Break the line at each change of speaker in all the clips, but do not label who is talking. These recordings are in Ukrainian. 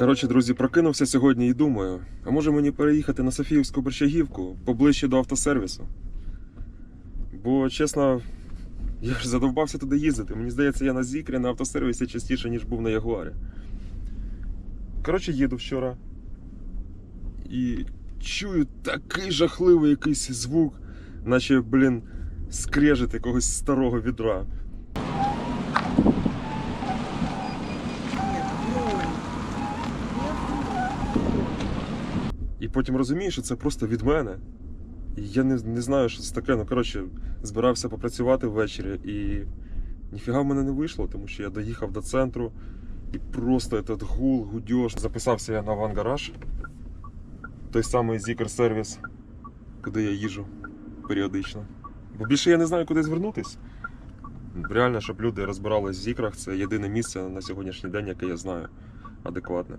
Коротше, друзі, прокинувся сьогодні і думаю, а може мені переїхати на Софіївську Борщагівку поближче до автосервісу? Бо, чесно, я ж задовбався туди їздити. Мені здається, я на Зікрі на автосервісі частіше, ніж був на Ягуарі. Коротше, їду вчора. І чую такий жахливий якийсь звук, наче, блін, скрежет якогось старого відра. Потім розумію, що це просто від мене. І я не, не знаю, що це таке. Ну, коротше, збирався попрацювати ввечері і ніфіга в мене не вийшло, тому що я доїхав до центру і просто этот гул, гудьош. Записався я на вангараж, той самий Zikr сервіс, куди я їжу періодично. Бо більше я не знаю, куди звернутись. Реально, щоб люди розбирались в зікрах, це єдине місце на сьогоднішній день, яке я знаю адекватне.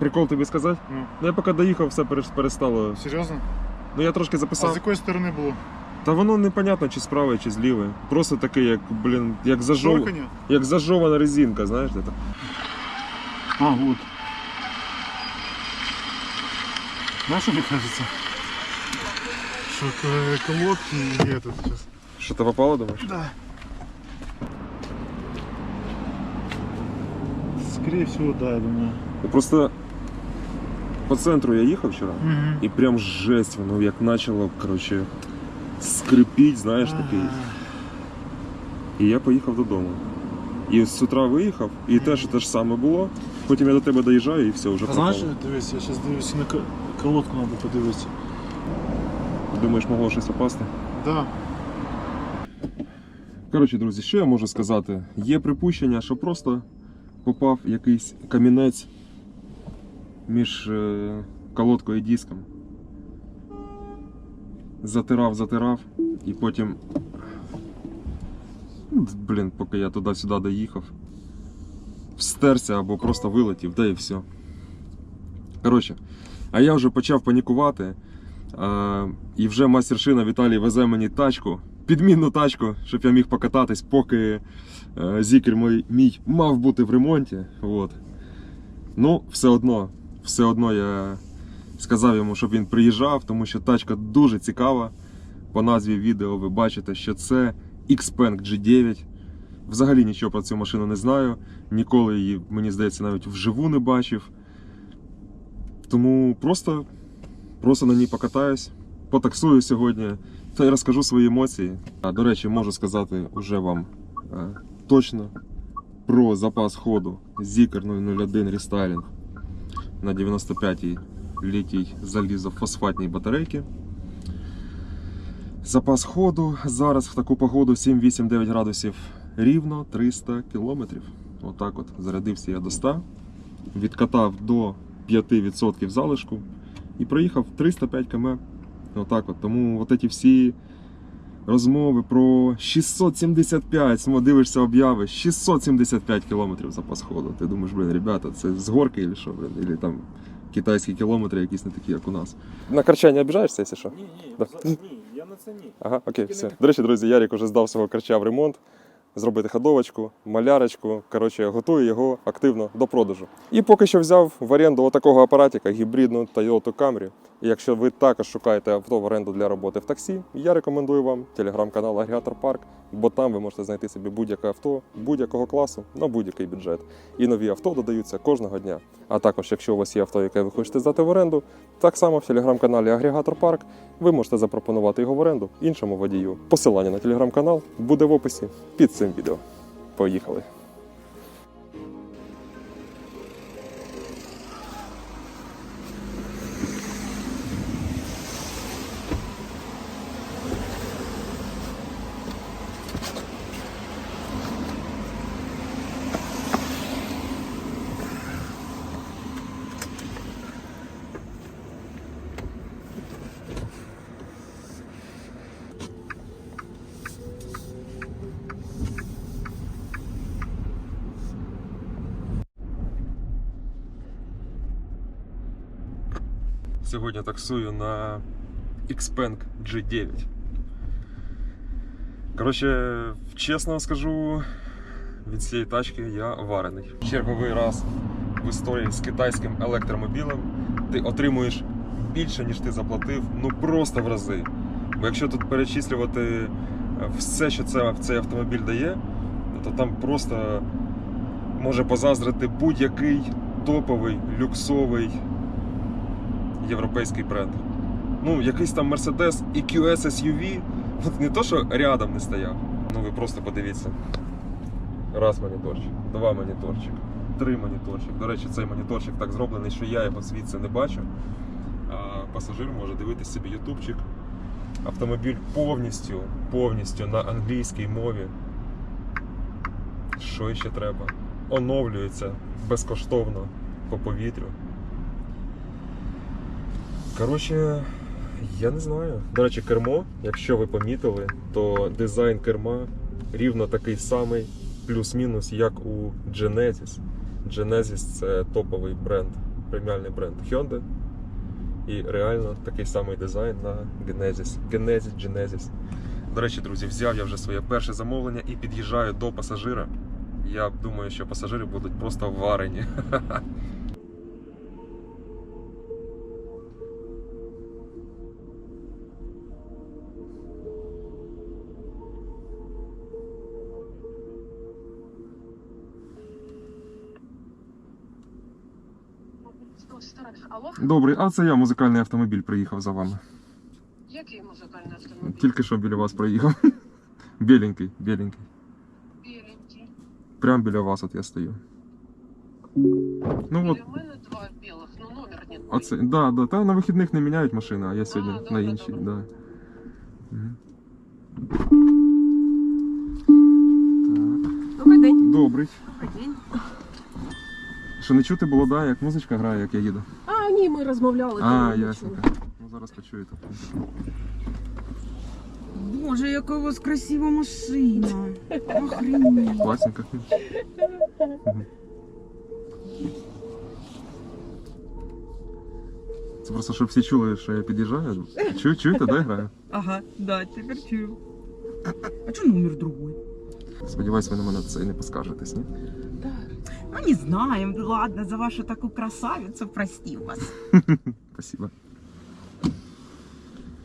Прикол тобі сказати?
Ну,
Ну я поки доїхав, все перес- перестало.
серйозно?
Ну я трошки
А
записав.
з якої сторони було?
Та воно непонятно, чи з правої, чи з лівої. Просто таке, як, блін, як зажов...
Шоркання?
як зажована резинка, знаєш, де
А, вот. Знаешь, что мне кажется? Что к- колодки и этот сейчас.
Що то попало, думаєш?
Да. Скорее всего, да, я думаю.
Ну, Просто по центру я їхав вчора,
Мгм.
і прям жесть, воно як почало, коротше, скрипіть, знаєш, такий. І я поїхав додому. І з утра виїхав, і теж те ж саме було. Потім я до тебе доїжджаю і все, вже
А знаєш, дивись, я зараз дивлюся на ко- колодку надо подивитися.
Думаєш, могло щось опасти?
Да.
Коротше, друзі, що я можу сказати? Є припущення, що просто попав якийсь камінець між е, колодкою і диском. Затирав, затирав, і потім. ну, Блін, поки я туди-сюди доїхав. Встерся або просто вилетів, да і все. Коротше, а я вже почав панікувати. Е, і вже майстершина Віталій везе мені тачку, підмінну тачку, щоб я міг покататись, поки е, зікер мій, мій мав бути в ремонті. От. Ну, все одно, все одно я сказав йому, щоб він приїжджав, тому що тачка дуже цікава. По назві відео ви бачите, що це Xpeng G9. Взагалі нічого про цю машину не знаю. Ніколи її, мені здається, навіть вживу не бачив. Тому просто Просто на ній покатаюсь, потаксую сьогодні та й розкажу свої емоції. А, до речі, можу сказати уже вам е, точно про запас ходу Zikr 001 рестайлінг на 95-й літій залізофосфатній батарейки. Запас ходу зараз в таку погоду 7-8-9 градусів рівно 300 кілометрів. Отак от зарядився я до 100, відкатав до 5% залишку і проїхав 305 км. Отак от. Тому от ці всі розмови про 675, смо дивишся обяви, 675 кілометрів запас ходу. Ти думаєш, блін, ребята, це з горки чи що, блін, Ілі там китайські кілометри якісь не такі, як у нас. На карча не обіжаєшся, якщо що?
Ні, ні,
Да.
ні, я на це ні.
Ага, окей,
Тільки
все.
не-
До речі, друзі, Ярік уже здав свого карча в ремонт. Зробити ходовочку, малярочку. Коротше, готує його активно до продажу. І поки що взяв в оренду отакого апаратика гібридну Toyota Camry. Якщо ви також шукаєте авто в оренду для роботи в таксі, я рекомендую вам телеграм-канал Агрегатор Парк, бо там ви можете знайти собі будь-яке авто будь-якого класу на будь-який бюджет. І нові авто додаються кожного дня. А також, якщо у вас є авто, яке ви хочете здати в оренду, так само в телеграм-каналі Агрегатор Парк ви можете запропонувати його в оренду іншому водію. Посилання на телеграм-канал буде в описі під цим відео. Поїхали! Сьогодні таксую на Xpeng G9. Коротше, чесно скажу, від цієї тачки я варений. Черговий раз в історії з китайським електромобілем. Ти отримуєш більше, ніж ти заплатив, ну просто в рази. Бо якщо тут перечислювати е, все, що це, цей автомобіль дає, то там просто може позаздрити будь-який топовий, люксовий європейський бренд. Ну, якийсь там Mercedes EQS SUV, не то, що рядом не стояв. Ну ви просто подивіться. Раз моніторчик, два моніторчик, три моніторчик. До речі, цей моніторчик так зроблений, що я його звідси не бачу. А пасажир може дивитися собі ютубчик. Автомобіль повністю, повністю на англійській мові. Що ще треба? Оновлюється безкоштовно по повітрю. Коротше, я не знаю. До речі, кермо, якщо ви помітили, то дизайн керма рівно такий самий, плюс-мінус, як у Genesis. Genesis це топовий бренд, преміальний бренд Hyundai. І реально такий самий дизайн на Genesis. Genesis, Genesis. До речі, друзі, взяв я вже своє перше замовлення і під'їжджаю до пасажира. Я думаю, що пасажири будуть просто варені. Добрий, а це я музикальний автомобіль приїхав за вами.
який музикальний автомобіль?
Тільки що біля вас проїхав. Біленький, біленький.
Біленький.
Прямо біля вас от я стою. Ну от,
мене два білих, ну номер не твій.
оце, да, да, та на вихідних не міняють машини, а я сьогодні
А,
на іншій,
да.
да. Мгм.
Добрий день.
Добрий.
Добрий день.
Що не чути було, да, як музичка грає, як я їду.
А, ні, ми розмовляли.
А, ясненько. Ну зараз почуєте.
Боже, яка у вас красива машина. Охренеть.
Класненько. Мгм. Це просто, щоб всі чули, що я під'їжджаю. Чу, чуєте, да, граю?
Ага, да, тепер чую. А чого номер другой?
Сподіваюсь, ви на мене це і не поскаржитесь, ні?
Не знаем. Ладно, за вашу таку красавицю простив вас.
Спасибо.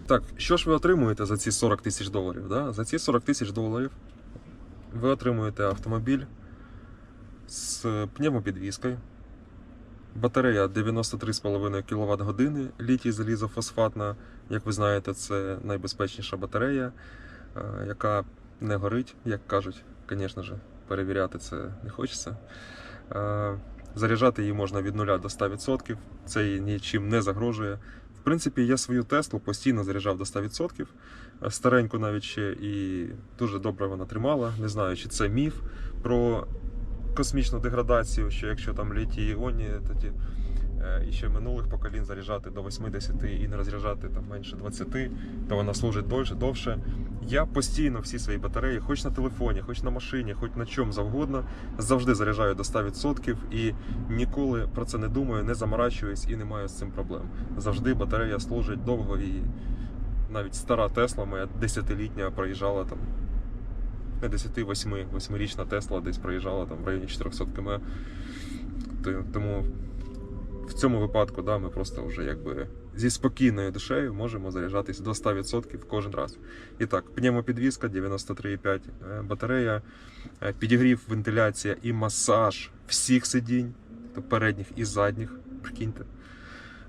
Так, що ж ви отримуєте за ці 40 тисяч доларів? Да? За ці 40 тисяч доларів ви отримуєте автомобіль з пневмопідвіскою, батарея 93,5 кВт години, літій залізофосфатна. Як ви знаєте, це найбезпечніша батарея, е, яка не горить, як кажуть. Звісно ж, перевіряти це не хочеться. Е, Заряджати її можна від 0 до 100%, це їй нічим не загрожує. В принципі, я свою Теслу постійно заряджав до 100%, е, стареньку навіть ще і дуже добре вона тримала. Не знаю, чи це міф про космічну деградацію, що якщо там літі іоні, тоді і ще минулих поколінь заряджати до 80 і не розряджати там менше 20, то вона служить довше, довше. Я постійно всі свої батареї, хоч на телефоні, хоч на машині, хоч на чому завгодно, завжди заряджаю до 100% і ніколи про це не думаю, не заморачуюсь і не маю з цим проблем. Завжди батарея служить довго і навіть стара Тесла, моя 10-літня проїжджала там. Не 10, 8, 8-річна Тесла десь проїжджала там в районі 400 км. Тому в цьому випадку да, ми просто вже якби зі спокійною душею можемо заряджатись до 100% кожен раз. І так, пневмопідвізка 93,5 е, батарея, е, підігрів, вентиляція і масаж всіх сидінь, то передніх і задніх. Прикиньте.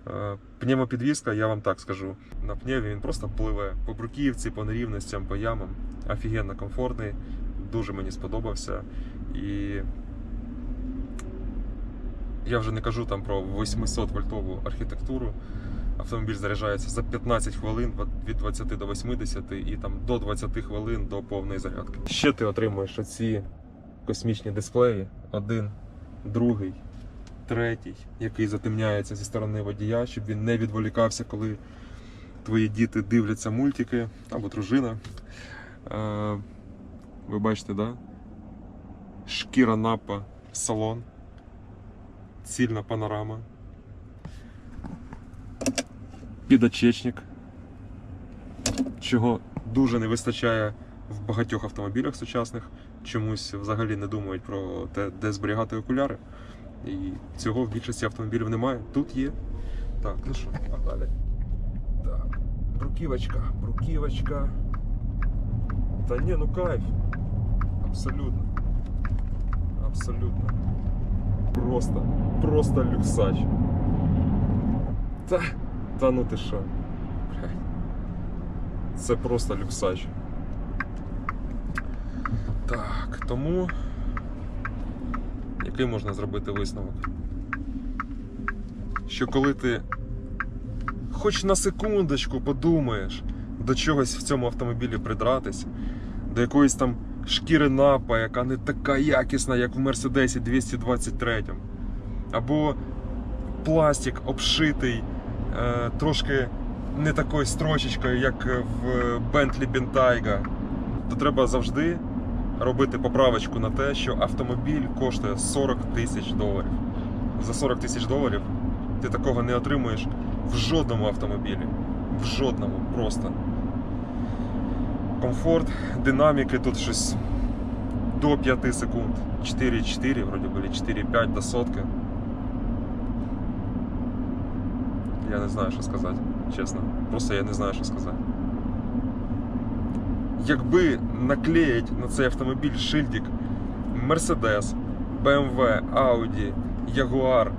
Е, Пневмопідвізка, я вам так скажу, на пневі він просто пливе по бруківці, по нерівностям, по ямам. Офігенно комфортний, дуже мені сподобався. І я вже не кажу там про 800 вольтову архітектуру. Автомобіль заряджається за 15 хвилин від 20 до 80 і там до 20 хвилин до повної зарядки. Ще ти отримуєш оці космічні дисплеї: один, другий, третій, який затемняється зі сторони водія, щоб він не відволікався, коли твої діти дивляться мультики або дружина. Е, ви бачите, да? Шкіра напа, салон, цільна панорама. Підочечник, чого дуже не вистачає в багатьох автомобілях сучасних. Чомусь взагалі не думають про те, де зберігати окуляри. І цього в більшості автомобілів немає. Тут є. Так, ну що, а далі. Так, бруківочка, бруківочка. Та ні, ну кайф. Абсолютно. Абсолютно. Просто, просто люксач. Та, та ну ти що. Це просто люксач. Так, тому який можна зробити висновок? Що коли ти хоч на секундочку подумаєш до чогось в цьому автомобілі придратись, до якоїсь там шкіри напа, яка не така якісна, як в Мерседесі 223, або пластик обшитий е, трошки не такою строчечкою, як в Bentley Bentayga, то треба завжди робити поправочку на те, що автомобіль коштує 40 тисяч доларів. За 40 тисяч доларів ти такого не отримуєш в жодному автомобілі. В жодному просто. Комфорт, динаміки тут щось до 5 секунд. 4,4, вроді були 4,5 до сотки. Я не знаю, що сказати, чесно. Просто я не знаю, що сказати. Якби наклеїть на цей автомобіль шильдик Mercedes, BMW, Audi, Jaguar,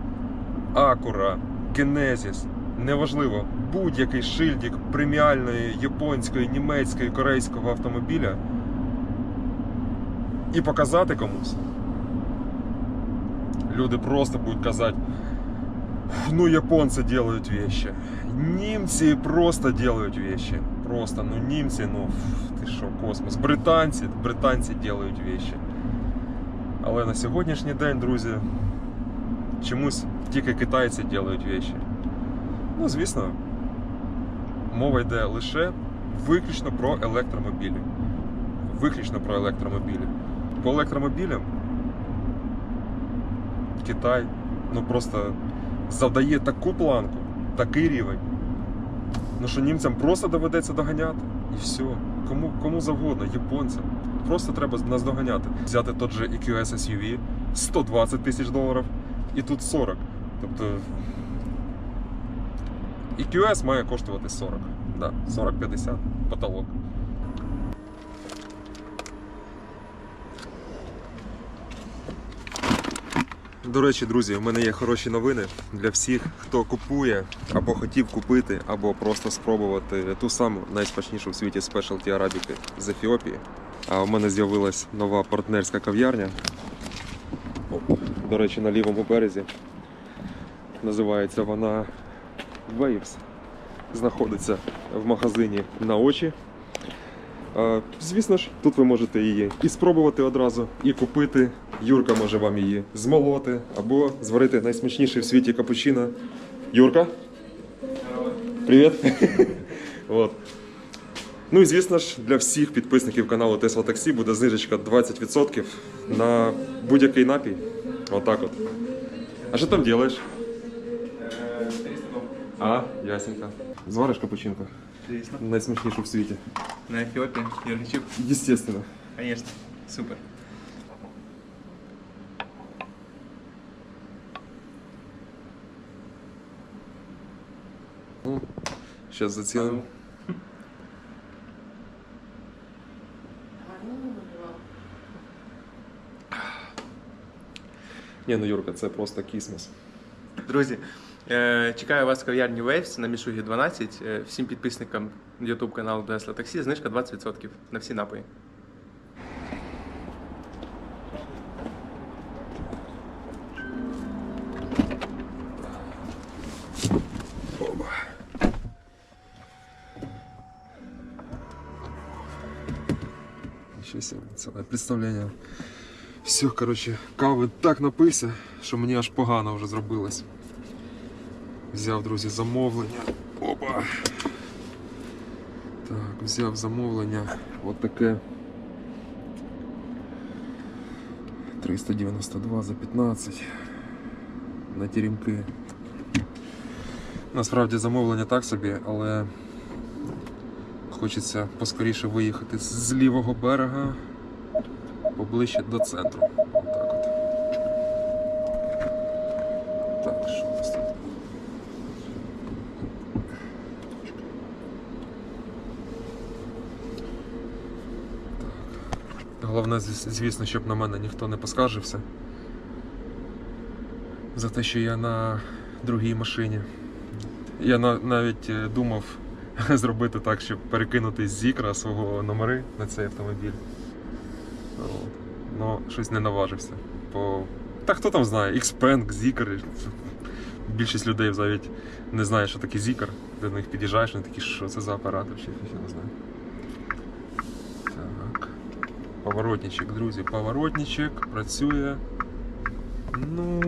Acura, Genesis, неважливо, будь-який шильдик преміальної японської, німецької, корейського автомобіля і показати комусь, люди просто будуть казати, ну японцы делают вещи. Німці просто делают вещи. Просто, ну німці, ну ти що, космос. Британці, британці делают вещи. Але на сьогоднішній день, друзі, чомусь тільки китайці делают вещи. Ну, звісно, мова йде лише виключно про електромобілі. Виключно про електромобілі. По електромобілям Китай, ну просто завдає таку планку, такий рівень. Ну що німцям просто доведеться доганяти. І все. Кому, кому завгодно, японцям. Просто треба наздоганяти. Взяти тот же EQS SUV 120 тисяч доларів і тут 40. Тобто EQS має коштувати 40. Да, 40-50 потолок. До речі, друзі, у мене є хороші новини для всіх, хто купує або хотів купити, або просто спробувати ту саму найсмачнішу в світі спешалті арабіки з Ефіопії. А у мене з'явилась нова партнерська кав'ярня. До речі, на лівому березі. Називається вона Waves. Знаходиться в магазині на очі. Звісно ж, тут ви можете її і спробувати одразу, і купити. Юрка може вам її змолоти або зварити найсмачніший в світі капучино. Юрка? Привіт! От. Ну і звісно ж, для всіх підписників каналу Tesla Taxi буде знижечка 20% на будь-який напій. Отак от. А що там робиш? А, ясненько. Звариш капучинку?
Звісно.
Найсмачнішу в світі.
На Ефіопії, Юрчук,
Естественно.
звісно, супер.
Ну, сейчас зацінимо. Ні, ну Юрка, це просто кісмос.
Друзі, е, Чекаю вас в кав'ярні Waves на Мішугі 12. Е, Всім підписникам YouTube каналу Tesla Taxi знижка 20% на всі напої.
Ще представлення. Все, коротше, кави так напився, що мені аж погано вже зробилось. Взяв, друзі, замовлення. Опа! Так, взяв замовлення. От таке. 392 за 15. На тірімки. Насправді замовлення так собі, але хочеться поскоріше виїхати з лівого берега поближче до центру. Отак от. Так, що у нас тут? Так. Головне, звісно, щоб на мене ніхто не поскаржився. За те, що я на другій машині. Я навіть е, думав зробити так, щоб перекинути з Зікра свого номери на цей автомобіль. Ну, щось не наважився. Бо... Та хто там знає, Xpeng, Zikr. Більшість людей навіть не знає, що таке Zikr. До них під'їжджаєш, вони такі, що це за апарат, взагалі я не знаю. Так. Поворотничок, друзі, поворотничок працює. Ну,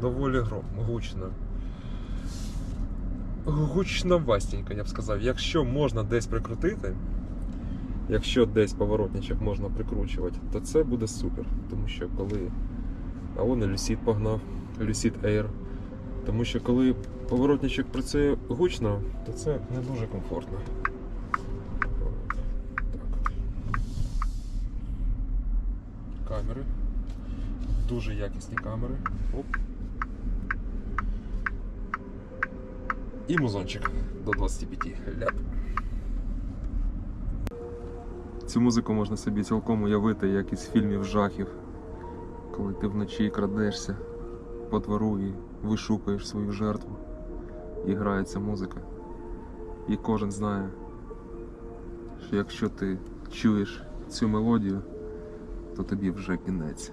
доволі гром, гучно. Гучновастенько, я б сказав. Якщо можна десь прикрутити, якщо десь поворотничок можна прикручувати, то це буде супер. Тому що коли. А вон і Lucid погнав, Lucid Air. Тому що коли поворотничок працює гучно, то це не дуже комфортно. Так от. Камери. Дуже якісні камери. Оп. І музончик до 25 ляп. Цю музику можна собі цілком уявити, як із фільмів жахів, коли ти вночі крадешся по двору і вишукуєш свою жертву. І грає ця музика. І кожен знає, що якщо ти чуєш цю мелодію, то тобі вже кінець.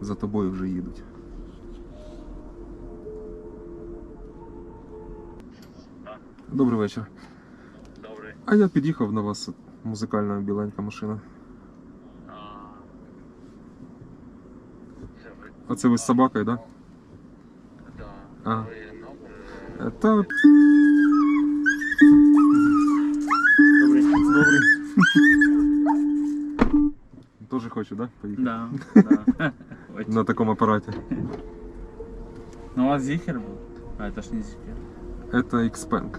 За тобою вже їдуть. Добрий вечір.
Добре.
А я під'їхав на вас музикальна біленька машина.
А, Це ви.
Оце ви з собакою, так?
Да.
А.
Ви номер.
Да? Та
Добрий.
добрий. Тоже хочу, да? Поїхати?
Да, да. Очень.
На такому апараті.
Ну, у вас зихер был? А, это ж не зихер.
Это Xpeng.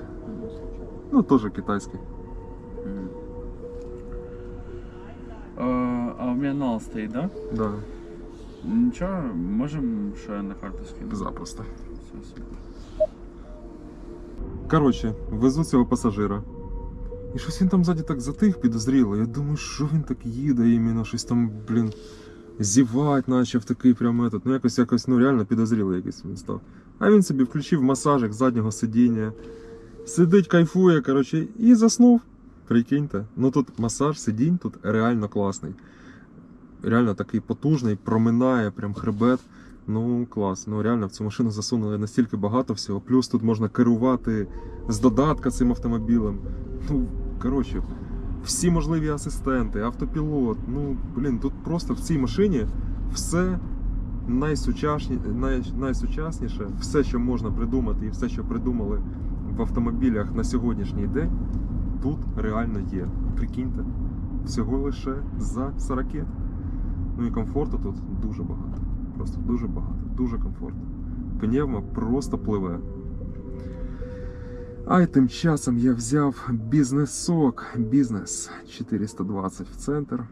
Ну, тоже китайский.
М. А, а у меня нал стоит, да?
Да,
Ничего, можем, что я на карту скину?
запросто.
Всё, супер.
Коротше, везу цього пасажира. І щось він там ззаді так затих підозріло. Я думаю, що він так їде, іменно щось там, блін, Зівать, наче в такий прям этот. Ну якось якось ну реально підозріло якийсь він став. А він собі включив масажик заднього сидіння. Сидить, кайфує, коротше, і заснув. Прикиньте. Ну тут масаж сидінь тут реально класний. Реально такий потужний, проминає прям хребет. Ну, клас. Ну реально в цю машину засунули настільки багато всього. Плюс тут можна керувати з додатка цим автомобілем. Ну, коротше, всі можливі асистенти, автопілот. Ну, блін, тут просто в цій машині все найсучасні, най, найсучасніше, все, що можна придумати, і все, що придумали в автомобілях на сьогоднішній день, тут реально є. Прикиньте, всього лише за 40. Ну і комфорту тут дуже багато. Просто дуже багато, дуже комфортно. Пневма просто пливе. А тим часом я взяв бізнес-сок, бізнес 420 в центр.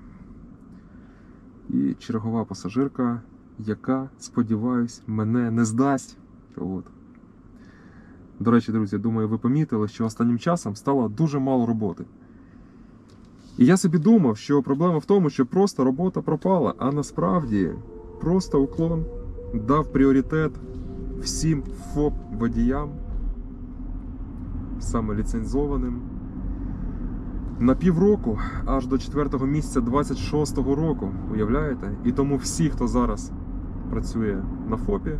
І чергова пасажирка, яка, сподіваюсь, мене не здасть. От. До речі, друзі, думаю, ви помітили, що останнім часом стало дуже мало роботи. І я собі думав, що проблема в тому, що просто робота пропала, а насправді просто уклон дав пріоритет всім ФОП-водіям, саме ліцензованим. На півроку, аж до 4 місяця 26-го року, уявляєте? І тому всі, хто зараз працює на ФОПі,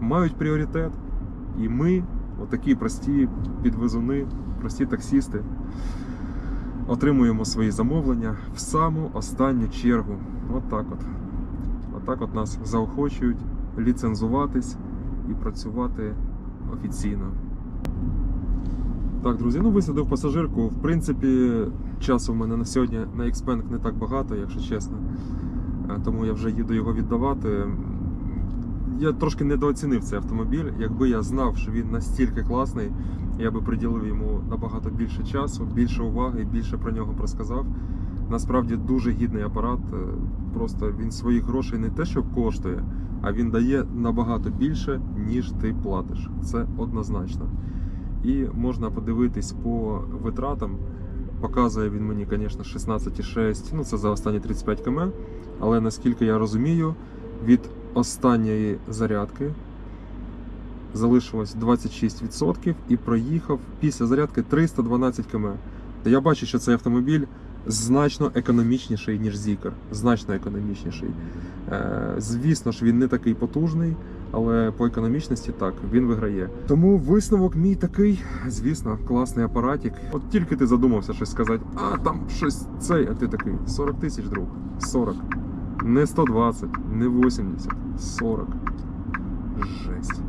мають пріоритет. І ми, отакі прості підвезуни, прості таксісти, отримуємо свої замовлення в саму останню чергу. От так от. Отак от нас заохочують ліцензуватись і працювати офіційно. Так, друзі, ну висадив пасажирку. В принципі, часу в мене на сьогодні на Xpeng не так багато, якщо чесно. Е, Тому я вже їду його віддавати. Я трошки недооцінив цей автомобіль. Якби я знав, що він настільки класний, я би приділив йому набагато більше часу, більше уваги, більше про нього розказав. Насправді дуже гідний апарат. е, Просто він своїх грошей не те, що коштує, а він дає набагато більше, ніж ти платиш. Це однозначно. І можна подивитись по витратам. Показує він мені, звісно, 16,6, ну це за останні 35 км. Але наскільки я розумію, від останньої зарядки залишилось 26% і проїхав після зарядки 312 км. Я бачу, що цей автомобіль значно економічніший, ніж Zikr. Значно економічніший. Е, звісно ж, він не такий потужний, але по економічності так, він виграє. Тому висновок мій такий, звісно, класний апаратик. От тільки ти задумався щось сказати, а там щось цей, а ти такий 40 тисяч, друг. 40. Не 120, не 80, 40. Жесть.